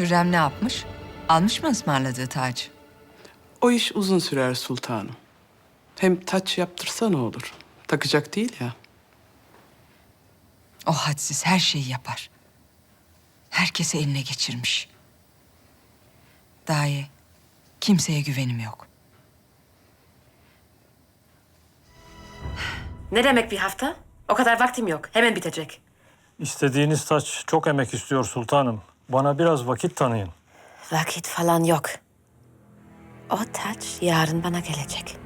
Hürrem ne yapmış? Almış mı ısmarladığı tacı? O iş uzun sürer sultanım. Hem taç yaptırsa ne olur? Takacak değil ya. O hadsiz her şeyi yapar. Herkesi eline geçirmiş. Dahi kimseye güvenim yok. Ne demek bir hafta? O kadar vaktim yok. Hemen bitecek. İstediğiniz taç çok emek istiyor sultanım. Bana biraz vakit tanıyın. Vakit falan yok. O taç yarın bana gelecek.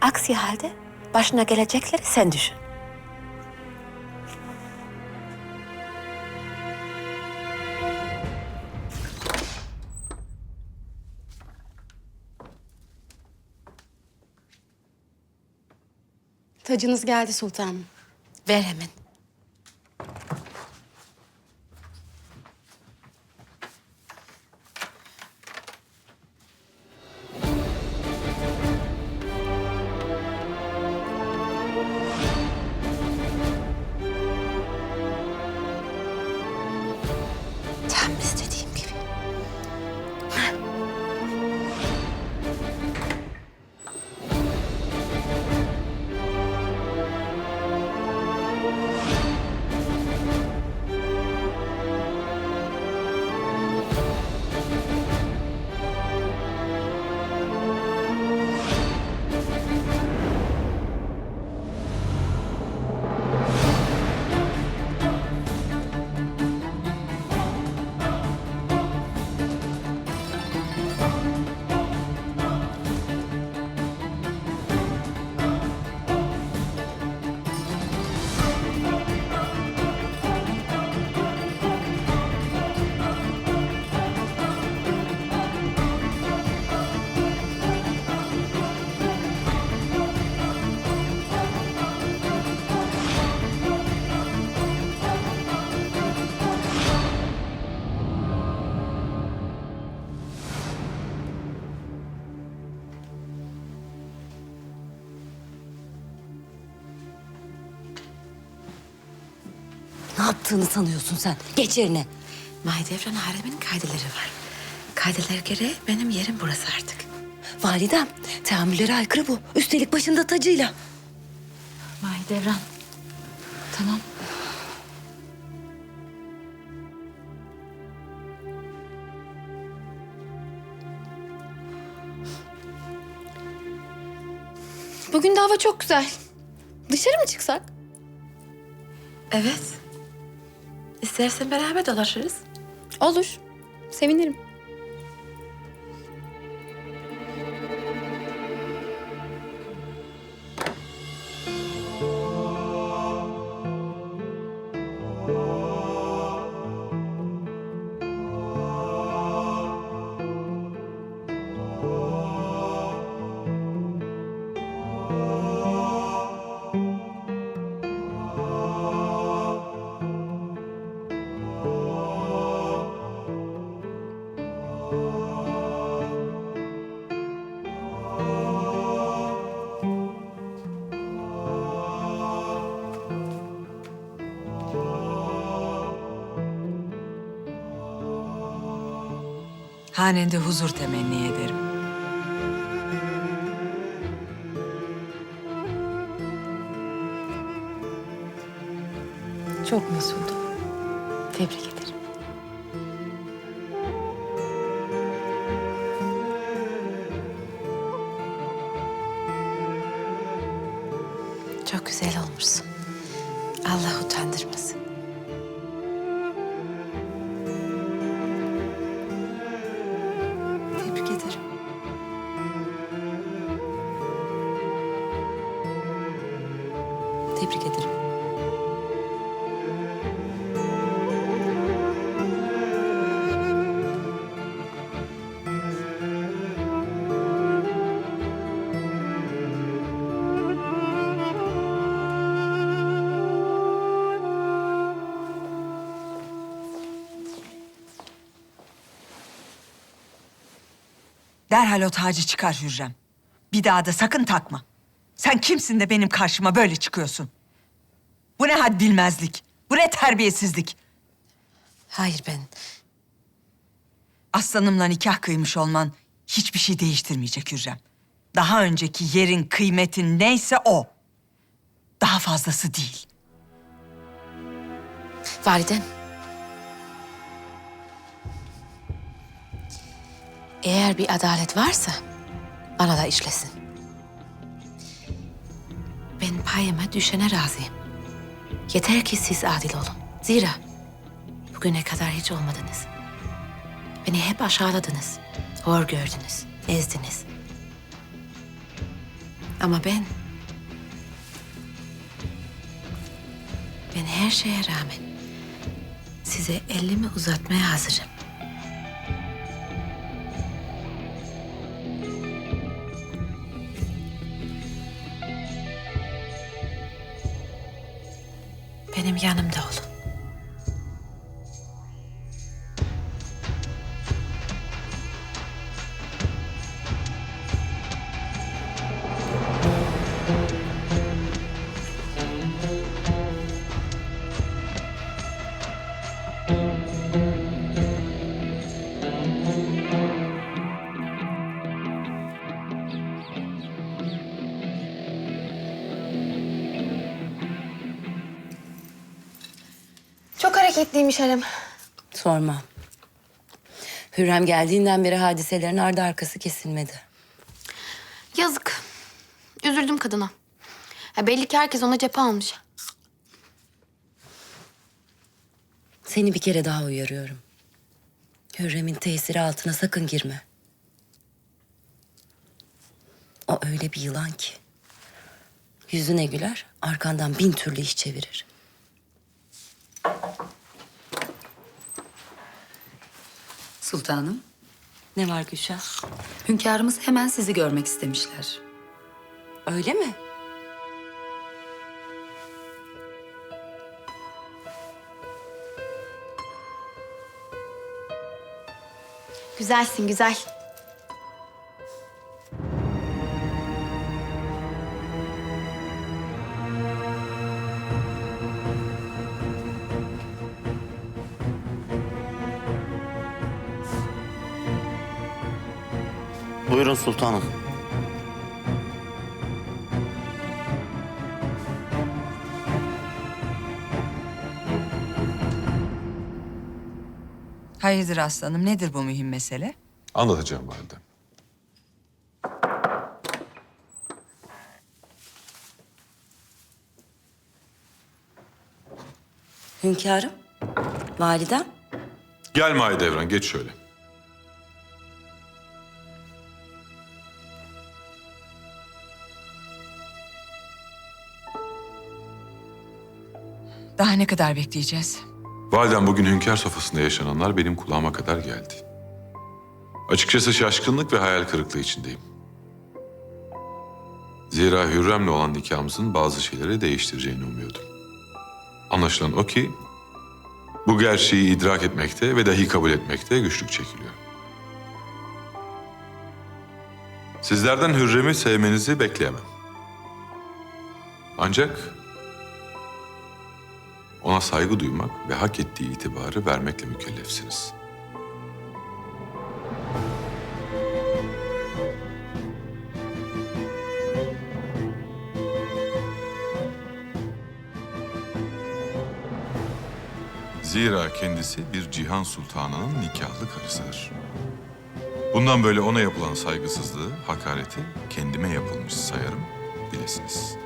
Aksi halde başına gelecekleri sen düşün. Tacınız geldi sultanım. Ver hemen. Yaptığını sanıyorsun sen? Geç yerine. Mahidevran haremin kaydeleri var. Kaydeler gereği benim yerim burası artık. Validem, teamüllere aykırı bu. Üstelik başında tacıyla. Mahidevran. Tamam. Bugün de hava çok güzel. Dışarı mı çıksak? Evet. İstersen beraber dolaşırız. Olur. Sevinirim. Hanende huzur temenni ederim. Çok mesudum. Tebrik ederim. Çok güzel olmuşsun. Allah utandırmasın. Tebrik ederim. Tebrik ederim. Derhal o tacı çıkar Hürrem. Bir daha da sakın takma. Sen kimsin de benim karşıma böyle çıkıyorsun? Bu ne had bilmezlik? Bu ne terbiyesizlik? Hayır ben. Aslanımla nikah kıymış olman hiçbir şey değiştirmeyecek Hürrem. Daha önceki yerin kıymetin neyse o. Daha fazlası değil. Validem. Eğer bir adalet varsa bana da işlesin. Ben payıma düşene razıyım. Yeter ki siz adil olun. Zira bugüne kadar hiç olmadınız. Beni hep aşağıladınız. Hor gördünüz, ezdiniz. Ama ben... Ben her şeye rağmen size elimi uzatmaya hazırım. Benim yanımda olun. Hareketliymiş harem. Sorma. Hürrem geldiğinden beri hadiselerin ardı arkası kesilmedi. Yazık. Üzüldüm kadına. Ya belli ki herkes ona cephe almış. Seni bir kere daha uyarıyorum. Hürrem'in tesiri altına sakın girme. O öyle bir yılan ki. Yüzüne güler, arkandan bin türlü iş çevirir. Sultanım, Ne var Gülşah? hünkârımız hemen sizi görmek istemişler. Öyle mi? Güzelsin güzel. Buyurun sultanım. Hayırdır aslanım nedir bu mühim mesele? Anlatacağım validem. Hünkârım, validem. Gel Mahidevran geç şöyle. Daha ne kadar bekleyeceğiz? Validem bugün hünkâr sofrasında yaşananlar benim kulağıma kadar geldi. Açıkçası şaşkınlık ve hayal kırıklığı içindeyim. Zira Hürrem'le olan nikahımızın bazı şeyleri değiştireceğini umuyordum. Anlaşılan o ki bu gerçeği idrak etmekte ve dahi kabul etmekte güçlük çekiliyor. Sizlerden Hürrem'i sevmenizi bekleyemem. Ancak ona saygı duymak ve hak ettiği itibarı vermekle mükellefsiniz. Zira kendisi bir cihan sultanının nikahlı karısıdır. Bundan böyle ona yapılan saygısızlığı, hakareti kendime yapılmış sayarım, bilesiniz.''